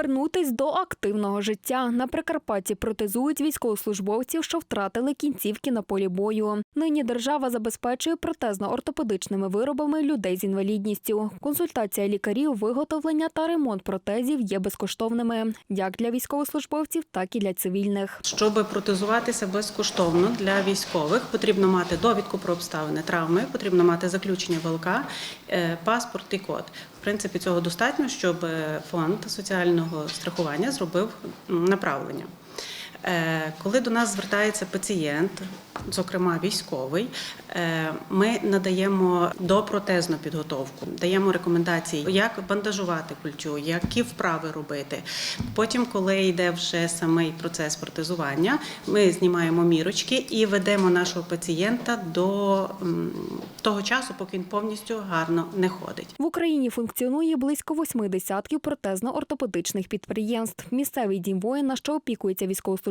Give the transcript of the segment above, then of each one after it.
Повернутись до активного життя на Прикарпатті протезують військовослужбовців, що втратили кінцівки на полі бою. Нині держава забезпечує протезно-ортопедичними виробами людей з інвалідністю. Консультація лікарів, виготовлення та ремонт протезів є безкоштовними як для військовослужбовців, так і для цивільних. Щоб протезуватися безкоштовно для військових, потрібно мати довідку про обставини травми, потрібно мати заключення ВЛК, е, паспорт і код. В принципі, цього достатньо, щоб е, фонд соціального страхування зробив направлення. Е, Коли до нас звертається пацієнт, зокрема військовий, е, ми надаємо допротезну підготовку, даємо рекомендації, як бандажувати культю, які вправи робити. Потім, коли йде вже самий процес протезування, ми знімаємо мірочки і ведемо нашого пацієнта до того часу, поки він повністю гарно не ходить. В Україні функціонує близько восьми десятків протезно-ортопедичних підприємств. Місцевий дім воїна, що опікується військовослужбовцями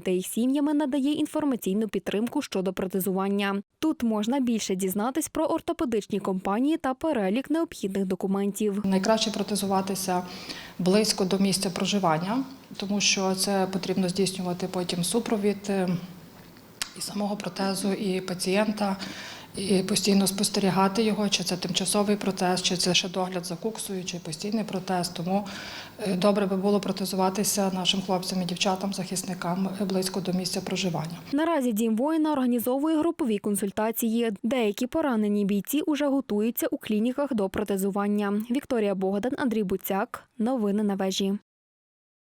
та їх сім'ями, надає інформаційну підтримку щодо протезування. Тут можна більше дізнатись про ортопедичні компанії та перелік необхідних документів. Найкраще протезуватися близько до місця проживання, тому що це потрібно здійснювати потім супровід е, і самого протезу, і пацієнта, і постійно спостерігати його, чи це тимчасовий протез, чи це ще догляд за куксою, чи постійний протез. Тому е, добре би було протезуватися нашим хлопцям і дівчатам, захисникам е, близько до місця проживання. Наразі дім воїна організовує групові консультації. Деякі поранені бійці уже готуються у клініках до протезування. Вікторія Богдан, Андрій Буцяк. Новини на вежі.